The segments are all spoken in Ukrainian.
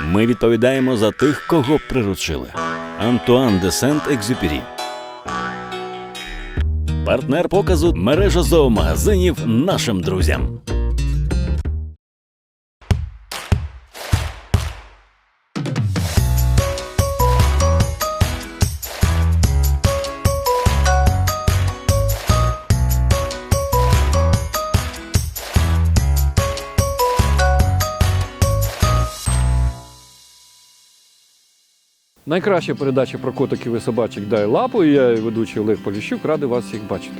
Ми відповідаємо за тих, кого приручили. Антуан де Сент-Екзюпері. Партнер показу мережа зоомагазинів нашим друзям. Найкраща передача про котиків і собачок дай лапу. І я, ведучий Олег Поліщук, радий вас всіх бачити.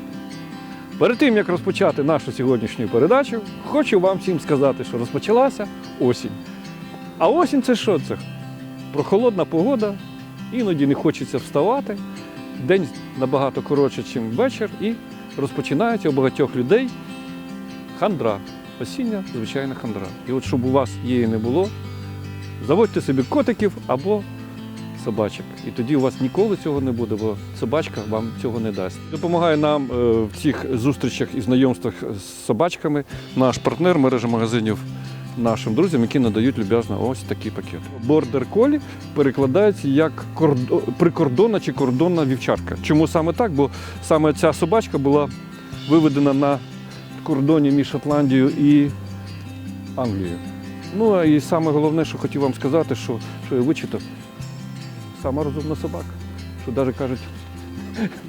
Перед тим як розпочати нашу сьогоднішню передачу, хочу вам всім сказати, що розпочалася осінь. А осінь це що? Це прохолодна погода, іноді не хочеться вставати. День набагато коротше, ніж вечір, і розпочинається у багатьох людей хандра. Осіння, звичайна хандра. І от щоб у вас її не було, заводьте собі котиків або собачок. І тоді у вас ніколи цього не буде, бо собачка вам цього не дасть. Допомагає нам е, в цих зустрічах і знайомствах з собачками наш партнер мережа магазинів нашим друзям, які надають люб'язно ось такий пакет. Бордер колі перекладається як кордо... прикордонна чи кордонна вівчарка. Чому саме так? Бо саме ця собачка була виведена на кордоні між Шотландією і Англією. Ну а і саме головне, що хотів вам сказати, що, що я вичитав, сама розумна собака. Що навіть кажуть,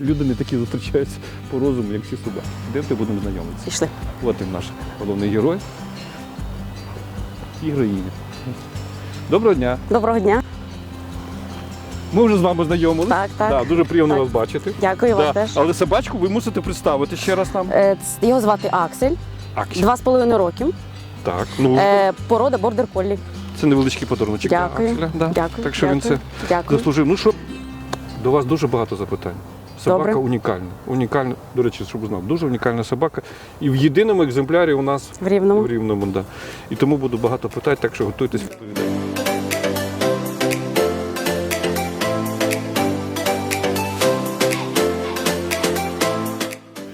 люди не такі зустрічаються по розуму, як ці собаки. Де будемо знайомитися? Пішли. От і наш головний герой і героїня. Доброго дня. Доброго дня. Ми вже з вами знайомилися. Так, так. Да, дуже приємно Так. вас бачити. Дякую вам теж. Але собачку ви мусите представити ще раз нам. Е, Його звати Аксель, Аксі. два з половиною років. Так, ну Е, Порода бордер коллі. Це невеличкий подарунок. Дякую. Да. Дякую. Так що він це Дякую. заслужив. Ну що, до вас дуже багато запитань. Собака Добре. унікальна. Унікальна, до речі, щоб знали, дуже унікальна собака. І в єдиному екземплярі у нас В рівному. в рівному. Да. І тому буду багато питань, так що готуйтесь відповідати.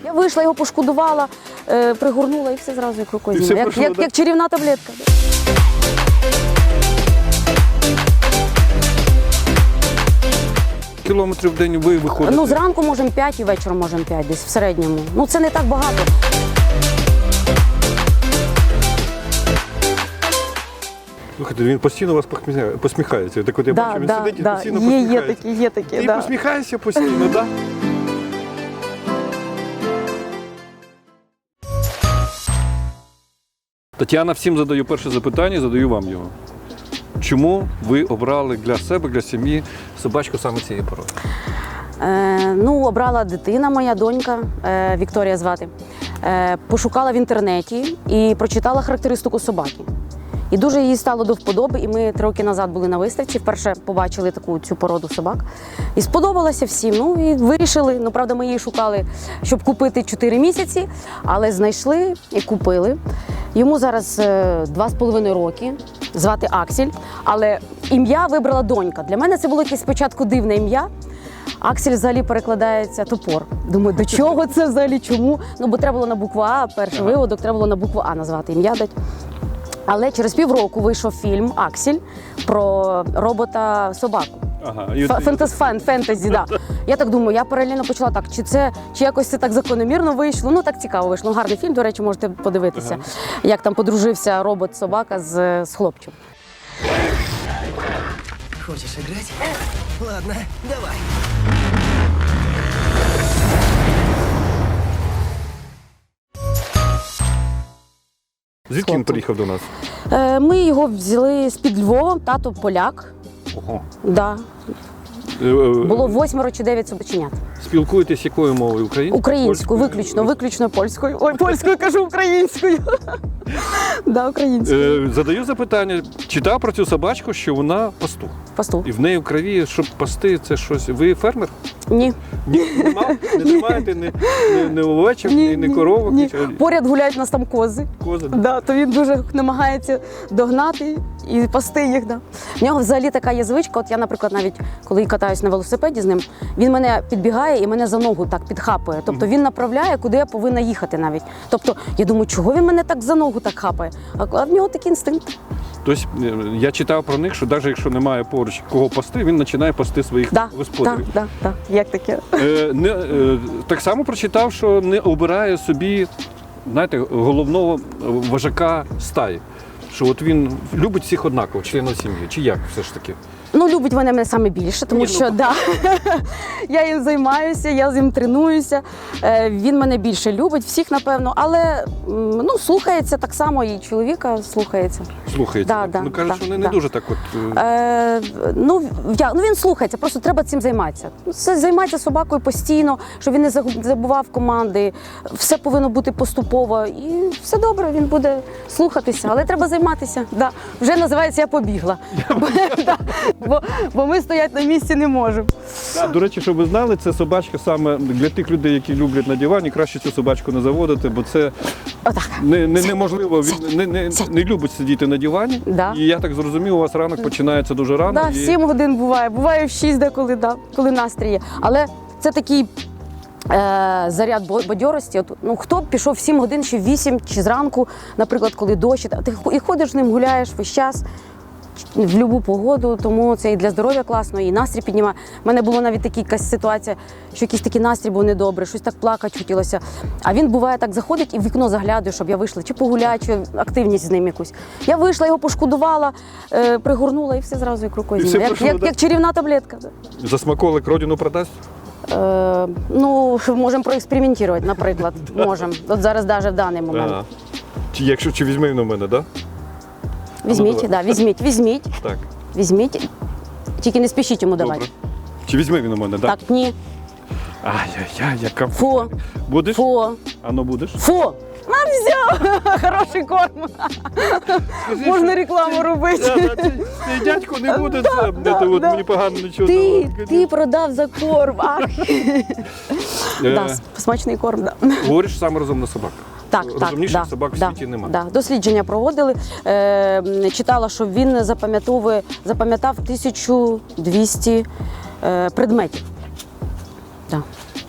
Я вийшла, його пошкодувала, е, пригорнула і все зразу як І рукою. все. Як, пройшло, як, да? як чарівна таблетка. Кілометрів в день ви виходите. Ну, зранку можемо 5 і вечором можемо 5 десь в середньому. Ну, це не так багато. Слухайте, він постійно вас посміхає- посміхається. Так от я бачу, він сидить і постійно Є, є посміхається. такі, є такі. Ти да. посміхаєшся постійно, так? Тетяна, всім задаю перше запитання, задаю вам його. Чому ви обрали для себе, для сім'ї собачку саме цієї породи? Е, ну, обрала дитина, моя донька, е, Вікторія звати. Е, пошукала в інтернеті і прочитала характеристику собаки. І дуже їй стало до вподоби. І ми три роки назад були на виставці, вперше побачили таку цю породу собак. І сподобалося всім. Ну і вирішили. Ну, правда, ми її шукали, щоб купити 4 місяці, але знайшли і купили. Йому зараз е, два з половиною роки, звати Аксель. Але ім'я вибрала донька. Для мене це було якесь спочатку дивне ім'я. Аксель взагалі перекладається топор. Думаю, до чого це взагалі? Чому? Ну, бо треба було на букву А, перший виводок, треба було на букву А назвати ім'я дати. Але через півроку вийшов фільм Аксель про робота собаку. Ага, Фентез фен, фентезі, да. Я так думаю, я паралельно почала так, чи це чи якось це так закономірно вийшло. Ну так цікаво вийшло. Ну, Гарний фільм, до речі, можете подивитися, як там подружився робот-собака з, з хлопчим. Хочешь играть? Ладно, давай. Звідки він приїхав до нас? Е, ми його взяли з-під Львова, тато поляк. Ого. Да. Е, е, Було восьмеро чи дев'ять собаченят. Спілкуєтесь якою мовою? Українською? Українською, виключно, виключно польською. Ой, польською кажу українською. Да, українською. Е, Задаю запитання, читав про цю собачку, що вона пастух. Пастух. І в неї в крові, щоб пасти, це щось. Ви фермер? Ні. Ні, нема? Не тримаєте ні, ні, ні овечок, ні, ні коровок, ні. нічого? Поряд гуляють у нас там кози. Кози? Да, то він дуже намагається догнати і пасти їх. Да. В нього взагалі така є звичка. От я, наприклад, навіть коли катаюсь на велосипеді з ним, він мене підбігає і мене за ногу так підхапує. Тобто він направляє, куди я повинна їхати навіть. Тобто я думаю, чого він мене так за ногу так хапає? А в нього такий інстинкт. Тобто е, я читав про них, що навіть якщо немає поруч кого пасти, він починає пасти своїх Да, господарів. да, да, да. Як таке? Е, не, е, так само прочитав, що не обирає собі знаєте, головного вожака стаї. Що от він любить всіх однаково, членів сім'ї. Чи як все ж таки? Ну, любить вони мене саме більше, тому Ні, ну, що да, я їм займаюся, я з ним тренуюся. Е, Він мене більше любить, всіх, напевно, але ну, слухається так само, і чоловіка слухається. Слухається. Да, да, ну кажуть, да, що вони не дуже так от. е, Е, ну, я, ну, він слухається, просто треба цим займатися. Ну, Це займатися собакою постійно, щоб він не забував команди. Все повинно бути поступово. І все добре, він буде слухатися, але треба займатися. Да. Вже називається я побігла. Бо, бо ми стояти на місці не можемо. До речі, щоб ви знали, це собачка саме для тих людей, які люблять на дивані, краще цю собачку не заводити, бо це Отак. не, не, неможливо. Він не, не, не любить сидіти на дивані. Да. І я так зрозумів, у вас ранок починається дуже рано. Да, і... 7 годин буває, буває в 6 деколи, да, коли настрій є. Але це такий е, заряд бадьорості. От, ну, хто б пішов в 7 годин, чи в 8, чи зранку, наприклад, коли дощ, та ти і ходиш з ним, гуляєш весь час. В будь-яку погоду, тому це і для здоров'я класно, і настрій піднімає. У мене було навіть така якась ситуація, що якийсь такий настрій був недобрий, щось так плакати хотілося. А він буває так заходить і в вікно заглядає, щоб я вийшла, чи погуляти, чи активність з ним якусь. Я вийшла, його пошкодувала, е, пригорнула і все зразу як рукою зняла. Як, як, як чарівна таблетка. За смаколик родину продасть? Е, ну, можемо проекспериментувати, наприклад. Можемо. От зараз навіть в даний момент. Ага. Чи якщо чи візьми на мене, так? Візьміть, давай. да, візьміть, візьміть, Так. візьміть. Тільки не спішіть йому давати. Добре. Чи візьме він у мене, так? Так, ні. Ай-яй-яй, яка Фу. Будеш? Фу. А ну будеш? Фу. А все, хороший корм. Можна рекламу робити. Цей дядько не буде це. да, це от да. Мені погано нічого Ти, давати. ти продав за корм. Ах. Е, Да, смачний корм, да. Говориш саме розумна собака. Так, так, Розумніших да, собак в да, світі немає. Да. Дослідження проводили. Е, читала, що він запам'ятовує, запам'ятав 1200 е, предметів. Да.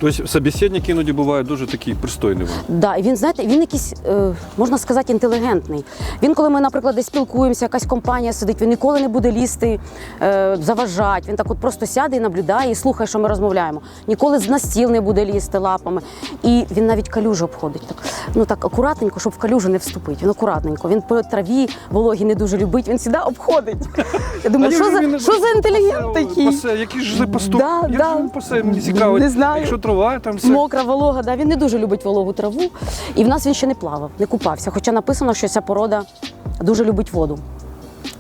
Тобто собеседник іноді буває дуже такий пристойний. він. Да, і він, знаєте, він якийсь, е, можна сказати, інтелігентний. Він, коли ми, наприклад, десь спілкуємося, якась компанія сидить, він ніколи не буде лізти, е, заважати. Він так от просто сяде і наблюдає, і слухає, що ми розмовляємо. Ніколи з на стіл не буде лізти лапами. І він навіть калюжу обходить. Так, ну так акуратненько, щоб в калюжу не вступити. Він акуратненько. Він по траві вологі не дуже любить, він завжди обходить. Я думаю, що за, що за інтелігент такий? Який ж за пастух? Да, да. він мені цікаво. Не знаю. Якщо трава, там все. Мокра волога, да, він не дуже любить вологу траву. І в нас він ще не плавав, не купався. Хоча написано, що ця порода дуже любить воду.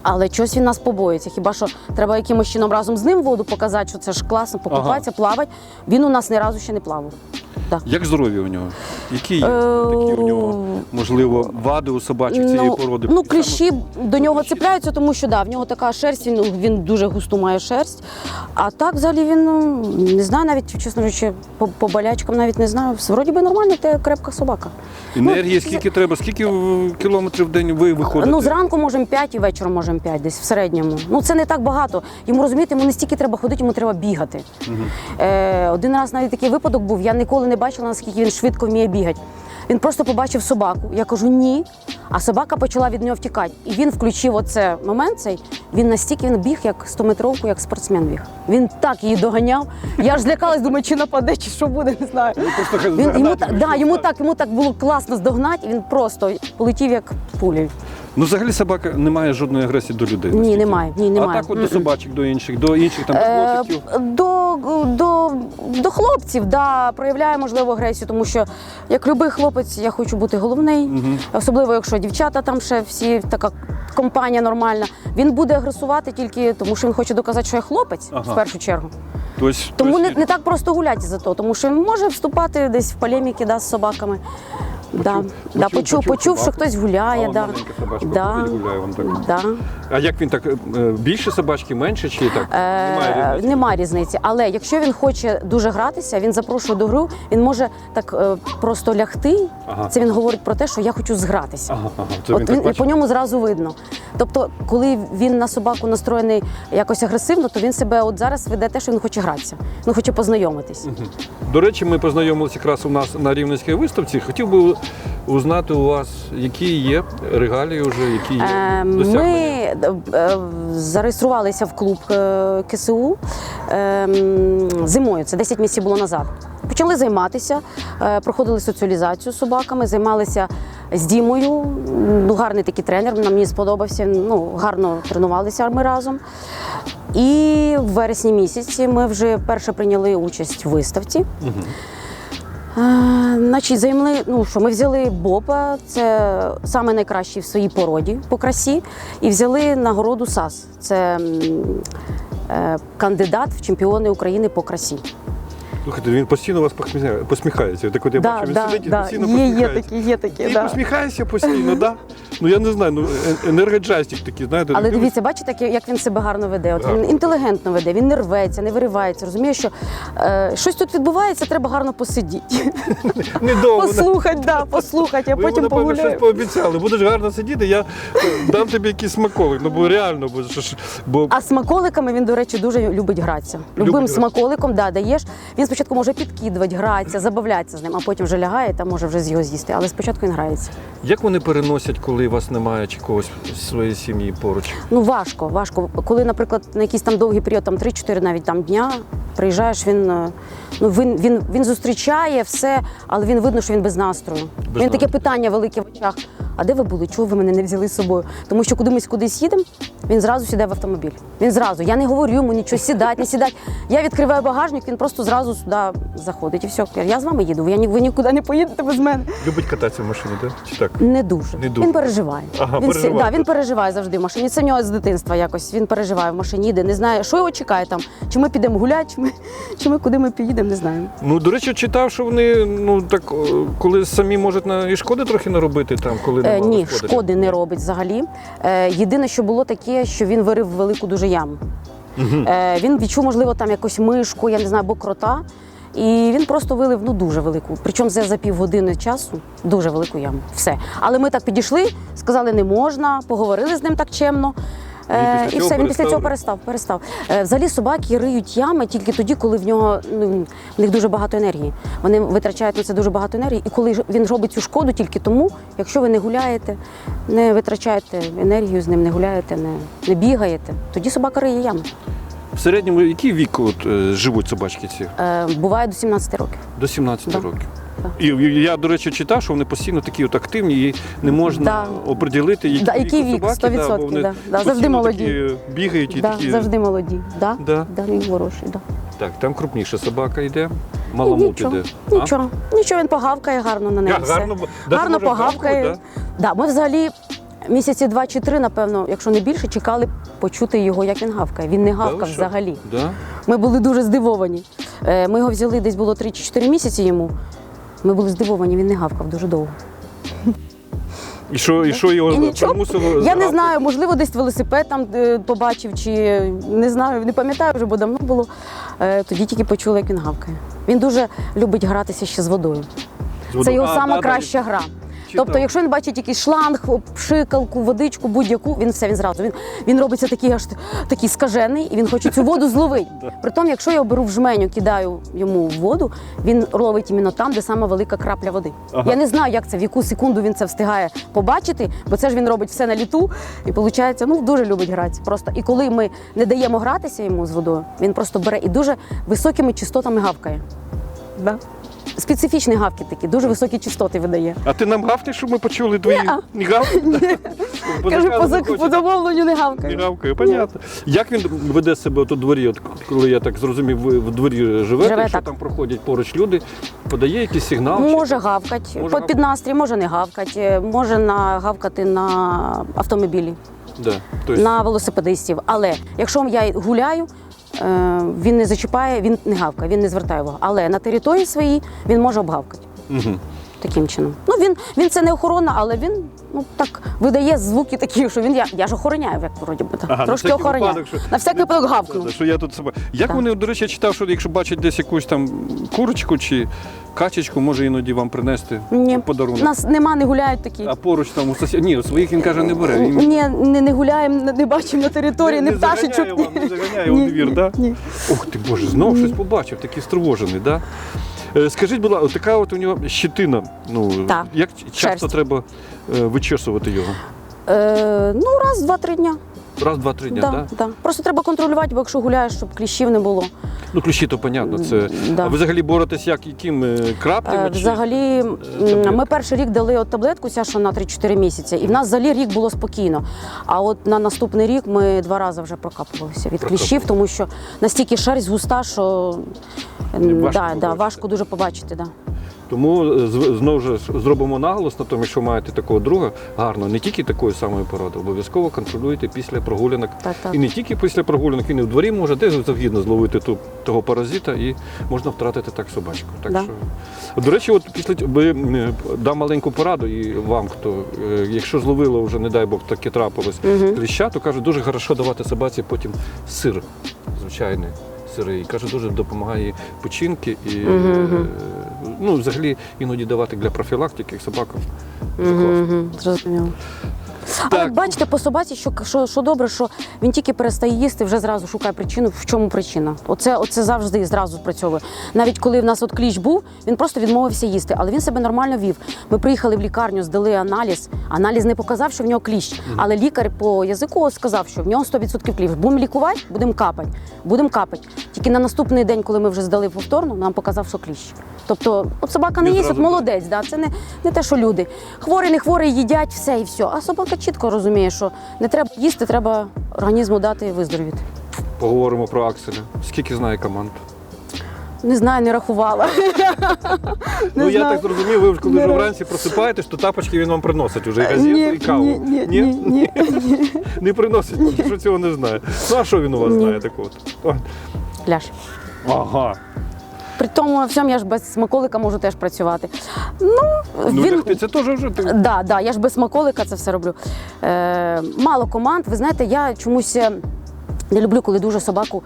Але щось він нас побоїться. Хіба що треба якимось чином разом з ним воду показати, що це ж класно, покупатися, плавати. Він у нас ні разу ще не плавав. Да. Як здоров'я у нього? Які є Е, такі у нього, можливо, вади у собачок цієї породи? ну кліщі до нього цепляються, тому що да, в нього така шерсть, він, він дуже густу має шерсть. А так взагалі він ну, не знаю навіть, чесно кажучи, по, по болячкам навіть не знаю. Вроді би нормально, це крепка собака. Енергії скільки треба? Скільки кілометрів в день ви виходите? Ну, зранку можемо 5 і вечором можемо 5, десь в середньому. Ну, це не так багато. Йому розумієте, йому не стільки треба ходити, йому треба бігати. Е, один раз навіть такий випадок був, я ніколи не бачила, наскільки він швидко вміє бігати. Він просто побачив собаку. Я кажу ні. А собака почала від нього втікати. І він включив оце момент цей. Він настільки він біг, як 100-метровку, як спортсмен біг. Він так її доганяв. Я ж злякалась, думаю, чи нападе, чи що буде, не знаю. Він, йому, так, да, йому, так. йому так було класно здогнати, і він просто полетів як пулею. Ну, взагалі собака не має жодної агресії до людей. Ні, немає, ні, немає. А так от до собачок, до інших, до інших там Е, котиків. До, до, до хлопців да, проявляє можливо агресію, тому що як любий хлопець, я хочу бути головний, особливо якщо дівчата там ще всі така компанія нормальна. Він буде агресувати тільки тому, що він хоче доказати, що я хлопець Ага. в першу чергу. Тобто, Тому тобто, не, не так просто гуляти за то, тому що він може вступати десь в полеміки да, з собаками. Да, да, почув, почув, що хтось гуляє. А да. собачка да, гуляє, вон так. да. А як він так? е, Більше собачки, менше чи так? Немає Е, різниці? Немає різниці. Але якщо він хоче дуже гратися, він запрошує до гру, він може так е, просто лягти. Ага. Це він говорить про те, що я хочу згратися. Ага, ага. Це От він він, так і по ньому зразу видно. Тобто, коли він на собаку настроєний якось агресивно, то він себе от зараз веде те, що він хоче гратися. Він хоче познайомитись. До речі, ми познайомилися якраз у нас на Рівненській виставці. Хотів би узнати у вас, які є регалії вже, які є Е, досягнення. Ми е, зареєструвалися в клуб е, КСУ е, зимою, це 10 місяців було назад. Почали займатися, е, проходили соціалізацію з собаками, займалися з Дімою. Ну, гарний такий тренер, нам мені сподобався. Ну, гарно тренувалися ми разом. І в вересні місяці ми вже перше прийняли участь в виставці. Е, Значить, займли, ну що, ми взяли Боба, це саме найкращий в своїй породі по красі, і взяли нагороду САС. Це е, кандидат в чемпіони України по красі. Слухайте, він постійно вас посміхається. Так от я бачу, він сидить і постійно Є, є такі, є такі. І Да. посміхається постійно, да? Ну я не знаю, ну е- енергоджастик такий, знаєте. Але дивлюсь, дивіться, бачите, як- як він себе гарно веде. От він інтелігентно веде, він не рветься, не виривається. Розуміє, що е, щось тут відбувається, треба гарно посидіти. недовго. Послухати, да, послухати, а Ви потім йому, напевно, щось пообіцяли. Будеш гарно сидіти, я е, дам тобі якийсь смаковик. Ну бо реально, бо, що ж- бо А смаколиками він, до речі, дуже любить гратися. Любим гратися. смаколиком да, даєш. Він спочатку може підкидувати, гратися, забавлятися з ним, а потім вже лягає та може вже з його з'їсти. Але спочатку він грається. як вони переносять, коли вас немає чи когось з своєї сім'ї поруч? Ну важко, важко. Коли, наприклад, на якийсь там довгий період, там 3-4 навіть там дня, приїжджаєш, він, е, ну, він, він, він зустрічає все, але він видно, що він без настрою. він таке питання велике в очах. А де ви були? Чого ви мене не взяли з собою? Тому що куди ми кудись їдемо, він зразу сідає в автомобіль. Він зразу. Я не говорю йому нічого, сідать, не сідать. Я відкриваю багажник, він просто зразу сюди заходить. І все. Я з вами їду. Я ні- ви нікуди не поїдете без мене. Любить кататися в машині, так? Чи так? Не дуже. Не дуже. Він переживає. Ага, він, переживає. Да, він переживає завжди в машині. Це в нього з дитинства якось. Він переживає в машині, їде, не знає, що його чекає там. Чи ми підемо гуляти, чи ми, чи ми куди ми поїдемо, не знаємо. Ну, до речі, читав, що вони ну так, коли самі можуть на і шкоди трохи наробити там, коли Е, ні, шкоди не робить взагалі. Е, єдине, що було таке, що він вирив велику дуже яму. Е, він відчув, можливо, там якусь мишку, я не знаю, або крота. І він просто вилив ну дуже велику. Причому за, за півгодини часу дуже велику яму. Все. Але ми так підійшли, сказали, не можна, поговорили з ним так чемно. Е, і все, він після цього перестав. перестав. Е, взагалі собаки риють ями тільки тоді, коли в нього ну, в них дуже багато енергії. Вони витрачають на це дуже багато енергії. І коли ж він робить цю шкоду тільки тому, якщо ви не гуляєте, не витрачаєте енергію з ним, не гуляєте, не, не бігаєте, тоді собака риє ями. В середньому який вік от, е, живуть собачки ці? Е, буває до 17 років. До 17 Да. років. Да. І я, до речі, читав, що вони постійно такі от активні, і не можна Да. оприділити, який, Да, який вік, собаки, 100%, да, бо вони да. Да, завжди молоді. такі бігають і Да, такі. Завжди молоді. Да? Да. Да, він хороший. Да. Так, там крупніша собака йде, маламут нічого, іде. нічого, нічого, він погавкає гарно на неї. Я все. гарно, гарно погавкає. гавкнуть, Да? ми взагалі місяці два чи три, напевно, якщо не більше, чекали почути його, як він гавкає. Він не гавкав Да, взагалі. Да? Ми були дуже здивовані. Е, Ми його взяли десь було 3 чи 4 місяці йому. Ми були здивовані, він не гавкав дуже довго. І що, і що його І примусило? Я не знаю, можливо, десь велосипед там е, побачив, чи не знаю, не пам'ятаю вже, бо давно було. Е, Тоді тільки почули, як він гавкає. Він дуже любить гратися ще з водою. З водою. Це його А, сама да, краща гра. Тобто, якщо він бачить якийсь шланг, пшикалку, водичку, будь-яку, він все він зразу. Він, він робиться такий аж такий скажений, і він хоче цю воду зловити. Притом, якщо я беру в жменю, кидаю йому в воду, він ловить іменно там, де сама велика крапля води. Ага. Я не знаю, як це, в яку секунду він це встигає побачити, бо це ж він робить все на літу. І виходить, ну дуже любить грати. Просто і коли ми не даємо гратися йому з водою, він просто бере і дуже високими частотами гавкає. Да. Специфічні гавки такі, дуже високі частоти видає. А ти нам гавкнеш, щоб ми почули твої не гавкаєш? По Кажу, по, замовленню не Не гавкає. гавкає, понятно. Як він веде себе от у дворі, от коли я так зрозумів, ви в дворі живете, Живе якщо так. там проходять поруч люди, подає якийсь сигнал? чи- Може гавкати, Може під, настрій, може не гавкати, може на, гавкати на автомобілі, Да. Тобто, на велосипедистів. Але якщо я гуляю, е, він не зачіпає, він не гавкає, він не звертає увагу. Але на території своїй він може обгавкати. Мгм. Таким чином. Ну він, він це не охорона, але він ну так видає звуки такі, що він я, я ж охороняю, як вроді би так. Ага, Трошки охороняю. випадок, що- На всякий випадок гавкнув. Що я тут себе. Як Так. вони, до речі, я читав, що якщо бачать десь якусь там курочку чи качечку, може іноді вам принести Ні, подарунок. нас нема, не гуляють такі. А поруч там у сусід... Ні, своїх він каже, не бере. Він Ні, не, не гуляємо, не, не бачимо на території, не, пташечок. заганяє вам, не заганяє у двір, так? ні. Ух ти, Боже, знову щось побачив, такий стривожений, да? Е, Скажіть, будь ласка, така от у нього щетина. Ну, Так, як часто шерсть. треба е, вичесувати його? Е, ну, раз, два-три дня. Раз, два, три дня, да, так? да. Просто треба контролювати, бо якщо гуляєш, щоб кліщів не було. Ну, кліщі, то понятно. Це... Да. А ви взагалі боретесь як, яким е, краплями? Е, чи- Взагалі, таблетка? ми перший рік дали от таблетку, ця, що на 3-4 місяці, і в нас взагалі рік було спокійно. А от на наступний рік ми два рази вже прокапувалися від кліщів, тому що настільки шерсть густа, що Важко да, да, важко дуже побачити. Да. Тому е, знову ж зробимо наголос на тому, якщо маєте такого друга, гарно, не тільки такої самої породи, обов'язково контролюйте після прогулянок. Так, так. І не тільки після прогулянок, і не в дворі може десь завгідно зловити ту, того паразита і можна втратити так собачку. Так Да. що, до речі, от після би, дам маленьку пораду і вам, хто, е, якщо зловило вже, не дай Бог, таке трапилось Мгм. кліща, то кажуть, дуже хорошо давати собаці потім сир звичайний. Сирий. Каже, дуже допомагає печінки і е, ну, взагалі іноді давати для профілактики собакам. Угу, класно. зрозуміло. Але Так. бачите, по собаці, що, що, що добре, що він тільки перестає їсти, вже зразу шукає причину, в чому причина. Оце, оце завжди зразу спрацьовує. Навіть коли в нас от кліщ був, він просто відмовився їсти, але він себе нормально вів. Ми приїхали в лікарню, здали аналіз. Аналіз не показав, що в нього кліщ, але лікар по язику сказав, що в нього 100% кліщ. Будемо лікувати, будемо капати. Будемо капати. Тільки на наступний день, коли ми вже здали повторно, нам показав, що кліщ. Тобто, от собака не їсть, от молодець, да? це не, не те, що люди. Хворі, не хворі їдять все і все. А собака чітко розуміє, що не треба їсти, треба організму дати виздоровіти. Поговоримо про Акселя. Скільки знає команд? Не знаю, не рахувала. ну я так зрозумів, ви коли вже вранці просипаєтесь, то тапочки він вам приносить уже і газету, і каву. ні, ні, ні. Не приносить, що цього не знає. Ну а що він у вас знає такого? О, Ляш. Ага. При тому всьому я ж без смаколика можу теж працювати. Ну, Ну він... так ти це теж вже ти. Да, да, я ж без смаколика це все роблю. Е, мало команд. Ви знаєте, я чомусь е, не люблю, коли дуже собаку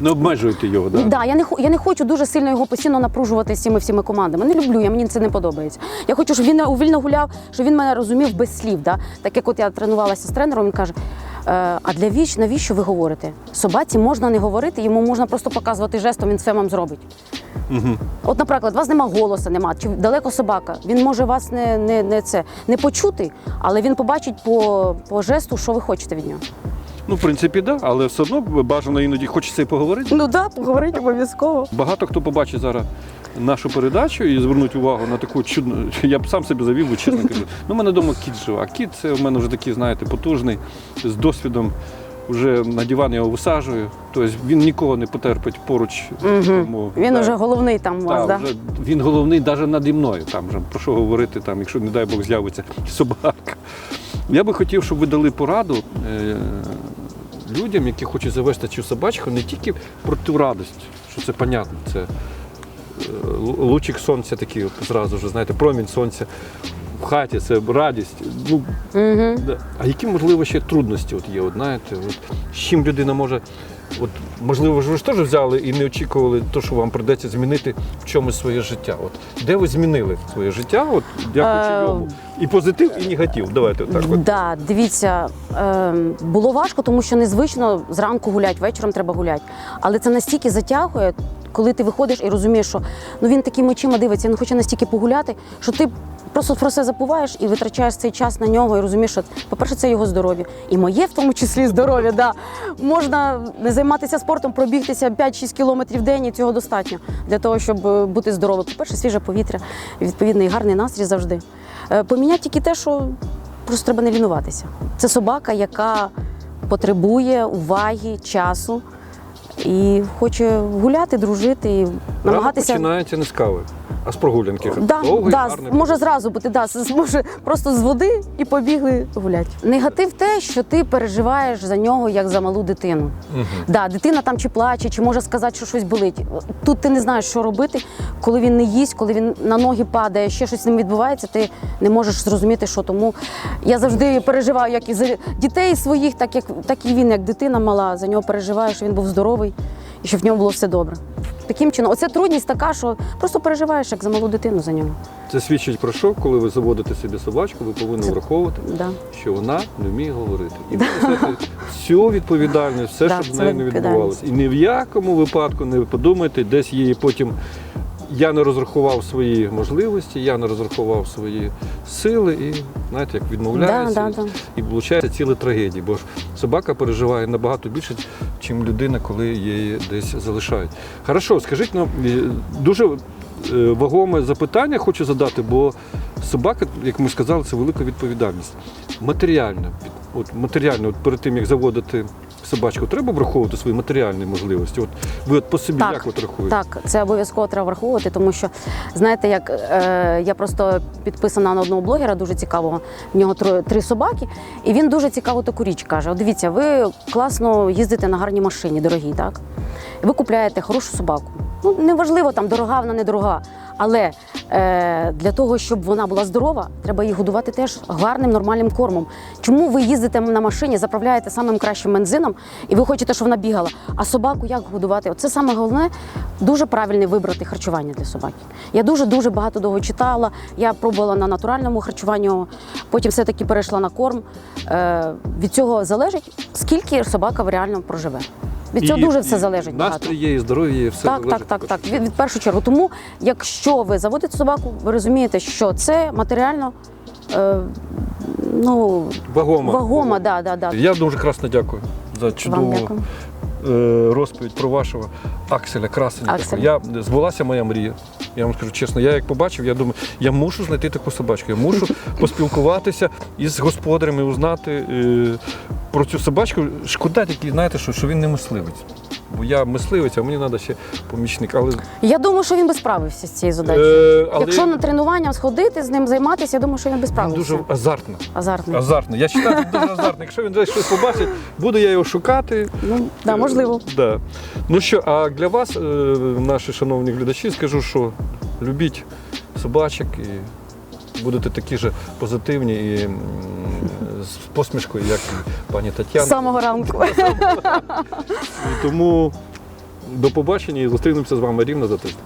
Не обмежуєте його, Да. так? я, не, я не хочу дуже сильно його постійно напружувати з цими всіми командами. Не люблю, я, мені це не подобається. Я хочу, щоб він вільно гуляв, щоб він мене розумів без слів. Да? Так як от я тренувалася з тренером, він каже: е, а для віч, навіщо ви говорите? Собаці можна не говорити, йому можна просто показувати жестом, він все вам зробить. Угу. От, наприклад, у вас нема голосу, нема, чи далеко собака. Він може вас не, не, не, це, не почути, але він побачить по, по жесту, що ви хочете від нього. Ну, в принципі, так, да, але все одно бажано іноді хочеться і поговорити. Ну так, да, поговорити обов'язково. Багато хто побачить зараз нашу передачу і звернуть увагу на таку чудну. Я б сам себе завів, бо чесно кажу. Ну, у мене вдома кіт живе. А кіт це в мене вже такий, знаєте, потужний, з досвідом. Вже на диван я його висаджую. Тобто він нікого не потерпить поруч. Тому, Він да, уже головний там у вас, так, вже він головний навіть наді мною. Там вже про що говорити, там, якщо, не дай Бог, з'явиться собака. Я би хотів, щоб ви дали пораду е, людям, які хочуть завести цю собачку, не тільки про ту радість, що це понятно, це е, лучик сонця такий, от зразу ж, знаєте, промінь сонця в хаті, це радість. Ну, Угу. Да. А які, можливо, ще трудності от є? От, знаєте, от, з чим людина може. От, можливо, ви ж теж взяли і не очікували те, що вам прийдеться змінити в чомусь своє життя. От, де ви змінили своє життя, от, дякуючи Е, йому? І позитив, і негатив. Давайте так. От. Да, дивіться, е, було важко, тому що незвично зранку гуляти, вечором треба гуляти. Але це настільки затягує, коли ти виходиш і розумієш, що ну він такими очима дивиться, він хоче настільки погуляти, що ти просто про все забуваєш і витрачаєш цей час на нього і розумієш, що, по-перше, це його здоров'я. І моє в тому числі здоров'я. Да. Можна не займатися спортом, пробігтися 5-6 кілометрів в день, і цього достатньо для того, щоб е, бути здоровим. По-перше, свіже повітря, відповідний гарний настрій завжди. Е, Поміняти тільки те, що просто треба не лінуватися. Це собака, яка потребує уваги, часу і хоче гуляти, дружити і намагатися. починається не з кави, а з прогулянки. Да, Довгий, да, гарний. може зразу бути, да, з- може просто з води і побігли гуляти. Негатив те, що ти переживаєш за нього як за малу дитину. Да, дитина там чи плаче, чи може сказати, що щось болить. Тут ти не знаєш, що робити, коли він не їсть, коли він на ноги падає, ще щось з ним відбувається, ти не можеш зрозуміти, що тому. Я завжди переживаю як і за дітей своїх, так як так і він, як дитина мала, за нього переживаю, що він був здоровий і щоб в нього було все добре. Таким чином, оце трудність така, що просто переживаєш як за малу дитину за нього. Це свідчить про що, коли ви заводите собі собачку, ви повинні враховувати, Да. що вона не вміє говорити. І всю відповідальність, все, Да, щоб в неї не відбувалося. І ні в якому випадку не подумайте, десь її потім я не розрахував свої можливості, я не розрахував свої сили і знаєте, як відмовляюся. Да, да, да. І виходить ціла трагедія, бо ж собака переживає набагато більше, ніж людина, коли її десь залишають. Хорошо, скажіть, ну дуже е, вагоме запитання хочу задати, бо собака, як ми сказали, це велика відповідальність. Матеріальна, от матеріально, от перед тим як заводити собачку, треба враховувати свої матеріальні можливості. От ви от по собі Так, як от рахуєте? Так, це обов'язково треба враховувати, тому що знаєте, як е, я просто підписана на одного блогера, дуже цікавого. В нього троє три собаки, і він дуже цікаву таку річ каже: От дивіться, ви класно їздите на гарній машині, дорогій, так? Ви купляєте хорошу собаку. Ну, неважливо, там дорога, вона недорога. Але е, для того, щоб вона була здорова, треба її годувати теж гарним нормальним кормом. Чому ви їздите на машині, заправляєте самим кращим бензином, і ви хочете, щоб вона бігала? А собаку як годувати? Оце саме головне дуже правильне вибрати харчування для собаки. Я дуже дуже багато довго читала. Я пробувала на натуральному харчуванні, потім все-таки перейшла на корм. Е, від цього залежить, скільки собака реально проживе. Від цього І- дуже все і залежить. Настрій є, і здоров'я і все Так, так, залежить так, так. Від, від першу чергу. Тому, якщо ви заводите собаку, ви розумієте, що це матеріально е, ну, Вагома. вагома, да, да, да. Я дуже красно дякую за Вам чудову дякую. е, розповідь про вашого Акселя Красенка. Аксель. Я збулася моя мрія. Я вам скажу чесно, я як побачив, я думаю, я мушу знайти таку собачку. Я мушу поспілкуватися із господарями, узнати е, про цю собачку. Шкода тільки, знаєте, що, що він не мисливець. Бо я мисливець, а мені треба ще помічник. Але, Я думаю, що він би справився з цією задачею. е, але Якщо на тренування сходити, з ним займатися, я думаю, що він би він дуже азартно. Азартний. Азартний. Я вважаю, він дуже азартний. Якщо він десь щось побачить, буду я його шукати. Ну, да, можливо. Е, Да. Ну що, а для вас, е, наші шановні глядачі, скажу, що любіть собачок і будете такі ж позитивні і з посмішкою, як і пані З самого ранку. Тому до побачення і зустрінемося з вами рівно за тиждень.